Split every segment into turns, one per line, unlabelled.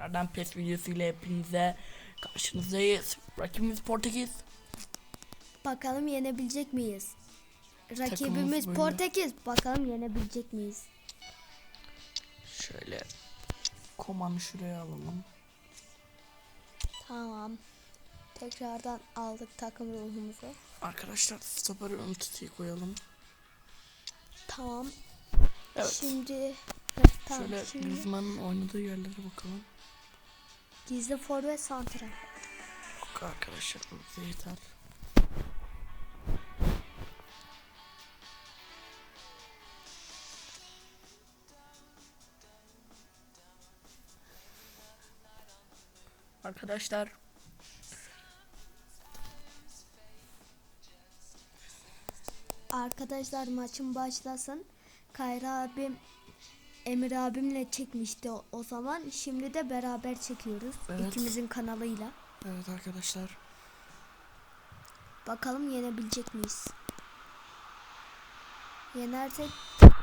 Tekrardan PES videosuyla hepinize karşınızdayız. Rakibimiz Portekiz.
Bakalım yenebilecek miyiz? Rakibimiz
böyle.
Portekiz. Bakalım yenebilecek miyiz?
Şöyle komanı şuraya alalım.
Tamam. Tekrardan aldık takım ruhumuzu.
Arkadaşlar stopper ön tutuyu koyalım.
Tamam.
Evet.
Şimdi Heh, tamam.
Şöyle
Şimdi
Griezmann'ın oynadığı yerlere bakalım.
Gizli forvet santra.
Yok arkadaşlar yeter. Arkadaşlar
Arkadaşlar maçın başlasın. Kayra abim Emir abimle çekmişti o, o zaman. Şimdi de beraber çekiyoruz.
Evet.
İkimizin kanalıyla.
evet arkadaşlar
Bakalım yenebilecek miyiz? Yenersek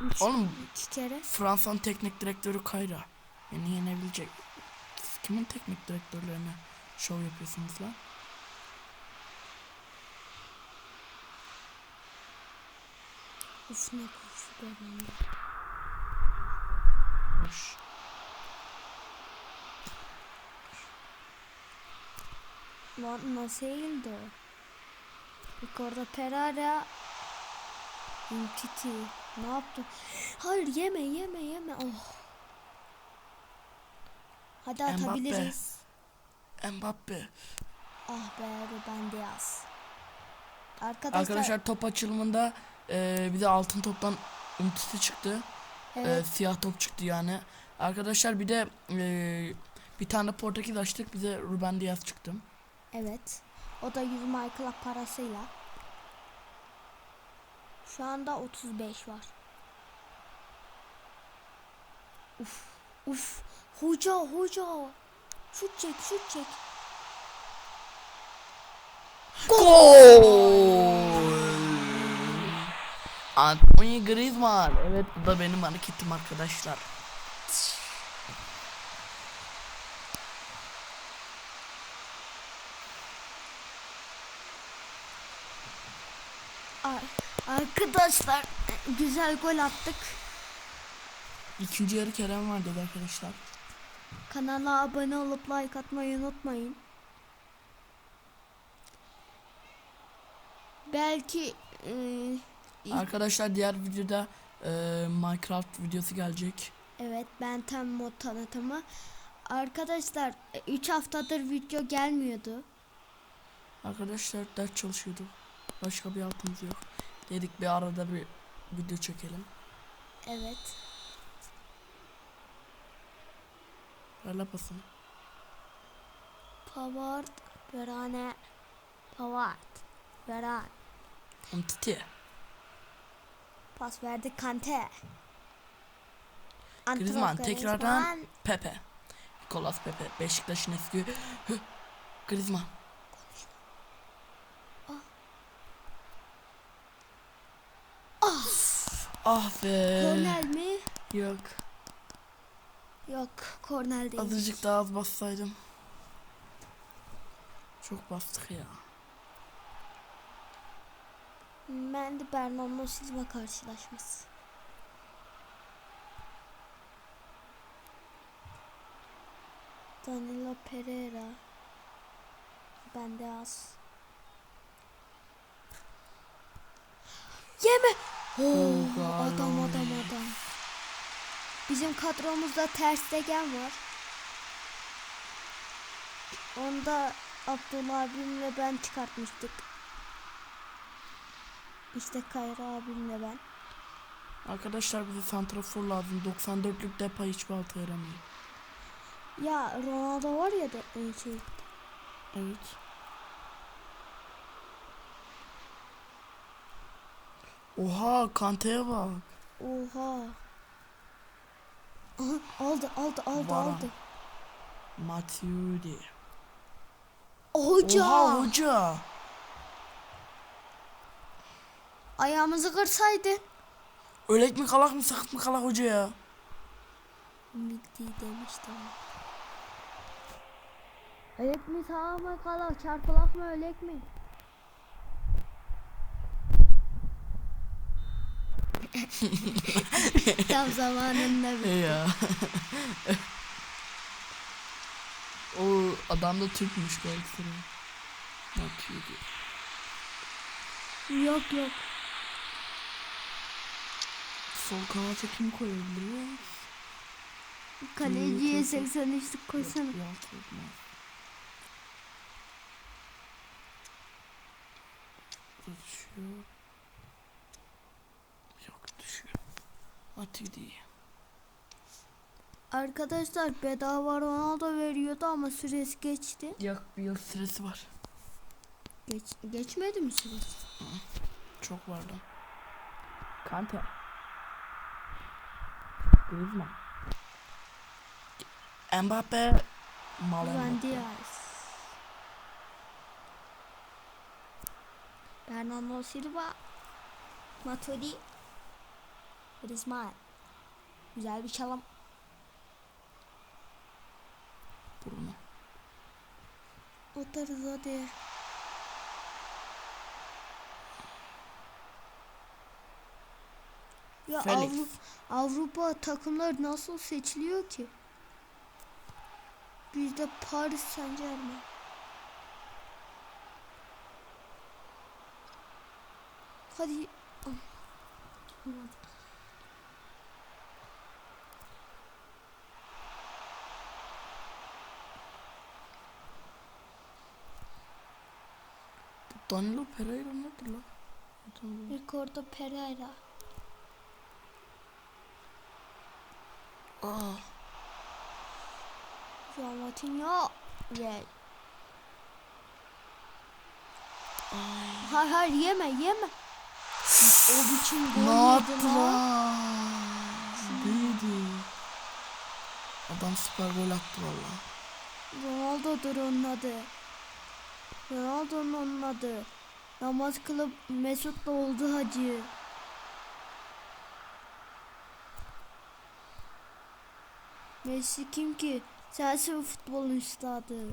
üç,
Oğlum
iki kere.
Fransa'nın teknik direktörü Kayra. Beni yenebilecek. Siz kimin teknik direktörlerine şov yapıyorsunuz lan?
Uf ne koşu benim.
Hoş.
Lan nasıl eğildi o? Yukarıda Pereira Umtiti ne yaptı? Hayır yeme yeme yeme. Oh. Hadi
Mbappe.
atabiliriz.
Mbappe.
Ah be Ruben Diaz. Arkadaşlar,
Arkadaşlar top açılımında e, bir de altın toptan umtisi çıktı. E,
evet,
siyah top çıktı yani. Arkadaşlar bir de e, bir tane Portekiz açtık bize Ruben Diaz çıktı.
evet. O da 100 Michael parasıyla. Şu anda 35 var. Uf, uf. Hoca, hoca. Şut çek, şut çek.
Gol! Antoine Griezmann. Evet bu da benim hareketim arkadaşlar.
Ar- Arkadaşlar güzel gol attık.
İkinci yarı Kerem var dedi arkadaşlar.
Kanala abone olup like atmayı unutmayın. Belki e,
Arkadaşlar diğer videoda e, Minecraft videosu gelecek.
evet ben tam mod tanıtımı. Arkadaşlar 3 haftadır video gelmiyordu.
Arkadaşlar ders çalışıyorduk. Başka bir altımız yok. Dedik bir arada bir video çekelim.
Evet.
Ver lapasını.
Pavard, Verane, Pavard, Veran.
Umtiti.
Pas verdi Kante.
Griezmann tekrardan. Pepe. Nicolas Pepe. Beşiktaş'ın eski. Griezmann. Ah be.
Kornel mi?
Yok.
Yok, Kornel değil.
Azıcık daha az bassaydım. Çok bastık ya.
Mendy Bernardo Silva karşılaşması. Danilo Pereira. Bende az. Yeme. Oh, adam adam adam. Bizim kadromuzda ters degen var. Onda Abdullah abimle ben çıkartmıştık. İşte Kayra abimle ben.
Arkadaşlar bize santrafor lazım. 94'lük depa hiçbir altı yaramıyor.
Ya Ronaldo var ya da e, şey.
Evet. Oha Kante'ye bak.
Oha. Aha, aldı aldı aldı
Vara.
aldı.
Matuidi.
Hoca.
Oha hoca.
Ayağımızı kırsaydı.
Ölek mi kalak mı sakıt mı kalak hoca ya?
Migdi demiştim. Ölek mi sağ mı kala çarpılak mı ölek mi? Tam zamanında bitti.
ya. o adam da Türkmüş Galatasaray. Atıyordu.
Yok yok.
Sol kanata kim koyabiliriz?
Kaleciye
Yok, yok, yok.
83'lük koysana.
Yok, Düşüyor. Yok düşüyor. Atıyor
Arkadaşlar bedava Ronaldo veriyordu ama süresi geçti.
Yok bir yıl süresi var.
Geç, geçmedi mi süresi?
Çok var lan. Griezmann. Mbappe.
Diaz. Bernardo Silva. Matuidi. Griezmann. Güzel bir çalım.
Bruno.
Atarız hadi. Ya
Felix.
Avru- Avrupa takımları nasıl seçiliyor ki? Bizde Paris Saint Germain. Hadi.
Danilo Pereira nedir lan?
Ricardo Pereira.
Aa,
João Matinho. Gel.
ay.
Hayır hayır yeme yeme. O biçim gol
Ne
yedi
yaptı
lan.
lan? Adam süper gol attı valla.
Ronaldo'dur onun adı. Ronaldo'nun onun adı. Namaz kılıp Mesut'la oldu hacı. Messi kim ki? Sensin futbolun üstadı.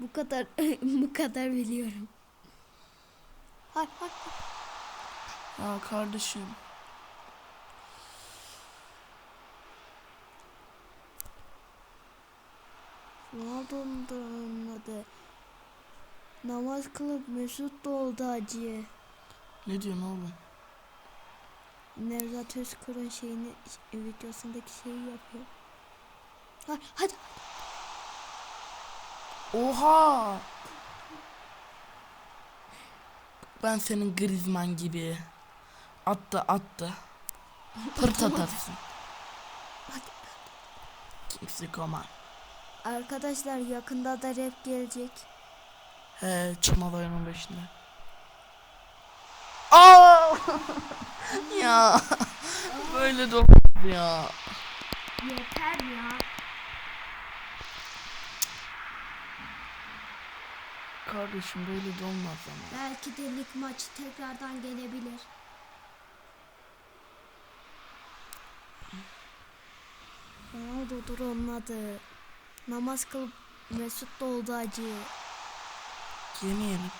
Bu kadar bu kadar biliyorum. Hay hay.
Ya kardeşim.
Ronaldo'nun da onun adı. Namaz kılıp Mesut'la oldu hacı.
Ne diyorsun oğlum?
Nevzat Özkur'un şeyini videosundaki şeyi yapıyor. Hadi, hadi.
Oha! Ben senin Griezmann gibi. Attı attı. Pırt atarsın. Kimse koman.
Arkadaşlar yakında da rap gelecek.
He çıkmadı oyunun başında. Aa! ya böyle de ya.
Yeter ya.
Kardeşim böyle de olmaz ama.
Belki de lig maçı tekrardan gelebilir. Ronaldo'dur onun adı. Namaz kılıp Mesut'la oldu hacı.
Yemeyelim.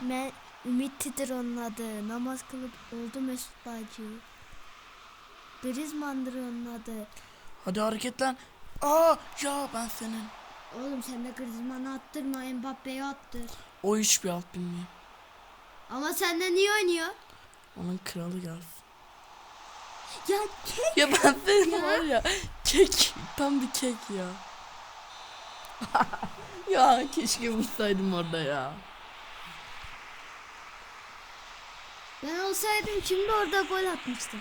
Me Ümit'idir onun adı. Namaz kılıp oldu Mesut hacı. Griezmann'dır onun adı.
Hadi hareketlen. Aa ya ben senin.
Oğlum sen de Griezmann'ı attırma Mbappe'yi attır.
O hiç bir alt bilmiyor.
Ama senden iyi oynuyor.
Onun kralı gelsin.
Ya kek.
Ya ben senin var ya kek tam bir kek ya. ya keşke vursaydım orada ya.
Ben olsaydım şimdi orada gol atmıştım.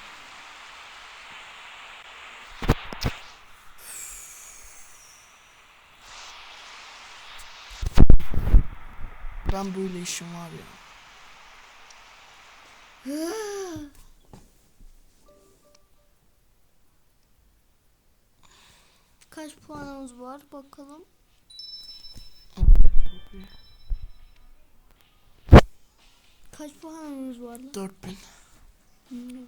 Ben böyle işim var ya.
Kaç puanımız var bakalım. Kaç puanımız var lan?
4000.
Hmm,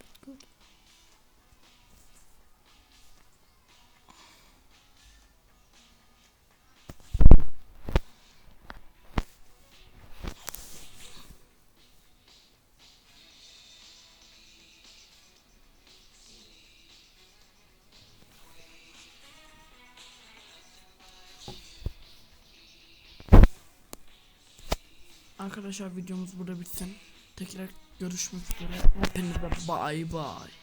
arkadaşlar videomuz burada bitsin. Tekrar görüşmek üzere. Hepinize bay bay.